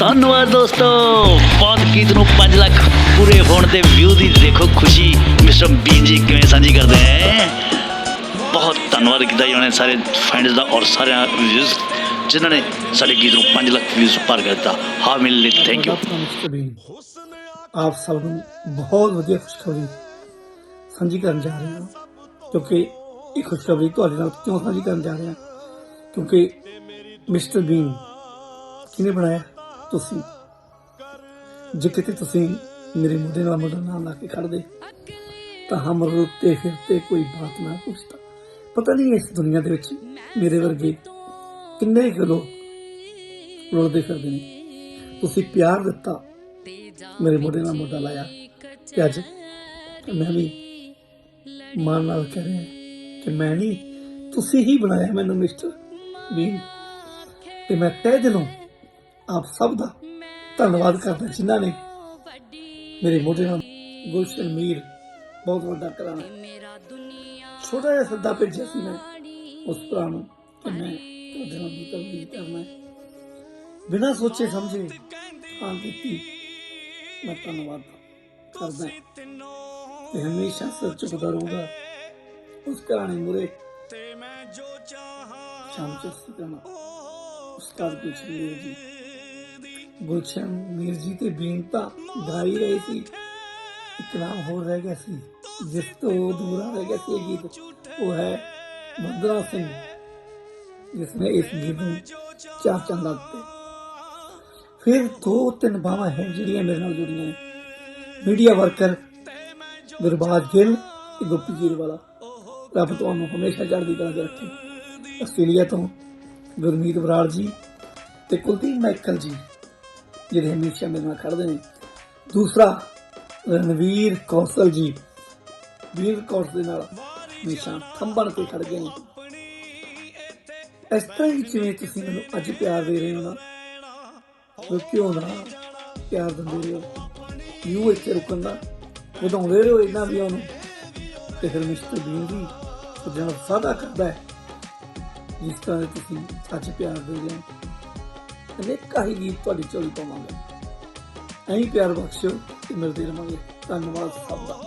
ਧੰਨਵਾਦ ਦੋਸਤੋ। ਬਹੁਤ ਗੀਤ ਨੂੰ 5 ਲੱਖ ਪੂਰੇ ਹੋਣ ਦੇ ਵਿਊ ਦੀ ਦੇਖੋ ਖੁਸ਼ੀ। ਮਿਸਟਰ ਬੀਨ ਜੀ ਕਿਵੇਂ ਸਾਂਝੀ ਕਰਦੇ ਹੈ? ਬਹੁਤ ਧੰਨਵਾਦ ਕੀਤਾ ਜੀ ਉਹਨਾਂ ਨੇ ਸਾਰੇ ਫੈਨਸ ਦਾ ਔਰ ਸਾਰਿਆਂ ਵਿਊਜ਼ ਜਿਨ੍ਹਾਂ ਨੇ ਸਾਡੇ ਗੀਤ ਨੂੰ 5 ਲੱਖ ਵਿਊਜ਼ ਪਾਰ ਕਰ ਦਿੱਤਾ। ਹਾਂ, ਮਿਲ ਲਈ ਥੈਂਕ ਯੂ ਆਪ ਸਭ ਨੂੰ ਬਹੁਤ ਵਧੀਆ ਖੁਸ਼ਖਬਰੀ ਸਾਂਝੀ ਕਰਨ ਜਾ ਰਹੇ ਹਾਂ, ਕਿਉਂਕਿ ਇਹ ਖੁਸ਼ਖਬਰੀ ਤੁਹਾਡੇ ਨਾਲ ਕਿਉਂ ਸਾਂਝੀ ਕਰਨ ਜਾ ਰਹੇ ਹਾਂ? ਕਿਉਂਕਿ ਮਿਸਟਰ ਬੀਨ ਕਿਹਨੇ ਬਣਾਇਆ? ਤੁਸੀਂ। ਜੇ ਕਿਤੇ ਤੁਸੀਂ ਮੇਰੇ ਮੁੰਡੇ ਨਾਲ ਮੁੰਡਾ ਨਾਲ ਲਾ ਕੇ ਖੜਦੇ, ਤਾਂ ਹਮ ਰੁੱਤੇ ਫਿਰਤੇ ਕੋਈ ਬਾਤ ਨਾ ਪੁੱਛਦਾ। ਪਤਾ ਨਹੀਂ ਇਸ ਦੁਨੀਆ ਦੇ ਵਿੱਚ ਮੇਰੇ ਵਰਗੇ ਕਿੰਨੇ ਕੁ ਲੋਕ ਰੁਲਦੇ ਫਿਰਦੇ ਨੇ। ਤੁਸੀਂ ਪਿਆਰ ਦਿੱਤਾ, ਮੇਰੇ ਮੁੰਡੇ ਨਾਲ ਮੋਢਾ ਲਾਇਆ। ਤੇ ਅੱਜ ਮੈਂ ਵੀ ਮਾਨ ਨਾਲ ਕਹਿ ਰਿਹਾ ਕਿ ਮੈਂ ਨਹੀਂ, ਤੁਸੀਂ ਹੀ ਬਣਾਇਆ ਮੈਨੂੰ ਮਿਸਟਰ ਬੀਨ। ਤੇ ਮੈਂ ਤਹਿ ਦਿਲੋਂ ਆਪ ਸਭ ਦਾ ਧੰਨਵਾਦ ਕਰਦਾ ਜਿਨ੍ਹਾਂ ਨੇ ਮੇਰੇ ਮੋਢੇ ਨਾਲ ਗੁਲਸ਼ਨ ਮੀਰ ਬਹੁਤ ਵੱਡਾ ਕਰਾਣਾ ਛੋਟਾ ਜਿਹਾ ਸੱਦਾ ਭੇਜਿਆ ਸੀ ਮੈਂ ਉਸ ਭਰਾ ਨੂੰ ਕਿ ਮੈਂ ਤੁਹਾਡੇ ਨਾਲ ਵੀ ਤਬਦੀਲ ਕਰਨਾ ਬਿਨਾਂ ਸੋਚੇ ਸਮਝੇ ਹਾਂ ਕੀਤੀ ਮੈਂ ਧੰਨਵਾਦ ਕਰਦਾ ਤੇ ਹਮੇਸ਼ਾ ਸਿਰ ਝੁਕਦਾ ਰਹੂੰਗਾ ਉਸ ਘਰਾਣੇ ਮੁਰੇ ਸ਼ਾਮ ਚਸਤੀ ਕਰਨਾ ਉਸਤਾਦ ਗੁਲਸ਼ਨ ਮੀਰ ਜੀ। ਗੁਲਸ਼ਨ ਮੀਰ ਜੀ ਤੇ ਬੇਨਤਾ ਗਾ ਰਹੇ ਸੀ। ਇੱਕ ਨਾਮ ਹੋਰ ਰਹਿ ਗਿਆ ਸੀ, ਜਿਸ ਤੋਂ ਦੂਰਾ ਰਹਿ ਗਿਆ ਸੀ ਇਹ ਗੀਤ। ਉਹ ਹੈ ਬੰਦਰਾ ਸਿੰਘ, ਜਿਸ ਨੇ ਇਸ ਗੀਤ ਨੂੰ ਚਾਰ ਚੰਦਾ ਦਿੱਤੇ। ਫਿਰ ਦੋ ਤਿੰਨ ਬਾਹਾਂ ਹੈ ਜਿਹੜੀਆਂ ਮੇਰੇ ਨਾਲ ਜੁੜੀਆਂ ਨੇ। ਮੀਡੀਆ ਵਰਕਰ ਗੁਰਬਾਜ ਗਿੱਲ ਤੇ ਗੁੱਪੀ ਜੀਰ ਵਾਲਾ ਰੱਬ ਤੁਹਾਨੂੰ ਹਮੇਸ਼ਾ ਚੜ੍ਹਦੀ ਕਲਾ 'ਚ ਰੱਖੇ। ਆਸਟ੍ਰੇਲੀਆ ਤੋਂ ਗੁਰਮੀਤ ਬਰਾੜ ਜੀ ਤੇ ਕੁਲਦੀਪ ਮੈਕਲ ਜੀ। ਜਿਹੜੇ ਹਮੇਸ਼ਾ ਮੇਰੇ ਨਾਲ ਖੜਦੇ ਨੇ। ਦੂਸਰਾ, ਰਣਵੀਰ ਕੌਸ਼ਲ ਜੀ। ਵੀਰ ਕੌਰ ਦੇ ਨਾਲ ਹਮੇਸ਼ਾ ਥੰਬਣ ਤੇ ਖੜ ਗਏ ਨੇ। ਇਸ ਤਰ੍ਹਾਂ ਹੀ ਜਿਵੇਂ ਤੁਸੀਂ ਮੈਨੂੰ ਅੱਜ ਪਿਆਰ ਦੇ ਰਹੇ ਹੋ ਨਾ ਉਹ ਕਿਉਂ ਨਾ ਪਿਆਰ ਦਿੰਦੇ ਰਹੋ ਯੂ ਇੱਥੇ ਰੁਕਣ ਦਾ, ਵਧਾਉਂਦੇ ਰਹੋ ਇਹਨਾਂ ਵੀ ਉਹਨੂੰ ਤੇ ਫਿਰ ਮਿਸਟਰ ਬੀਨ ਵੀ ਸੱਜਣ ਸਾਦਾ ਕਰਦਾ ਹੈ, ਜਿਸ ਤਰ੍ਹਾਂ ਤੁਸੀਂ ਅੱਜ ਪਿਆਰ ਦੇ ਰਹੇ ਹੋ। ਅਨੇਕਾਂ ਹੀ ਗੀਤ ਤੁਹਾਡੀ ਝੋਲੀ ਪਾਵਾਂਗੇ। ਐਂ ਪਿਆਰ ਬਖਸ਼ਿਓ ਤੇ ਮਿਲਦੇ ਰਹਾਂਗੇ। ਧੰਨਵਾਦ ਸਭ ਦਾ।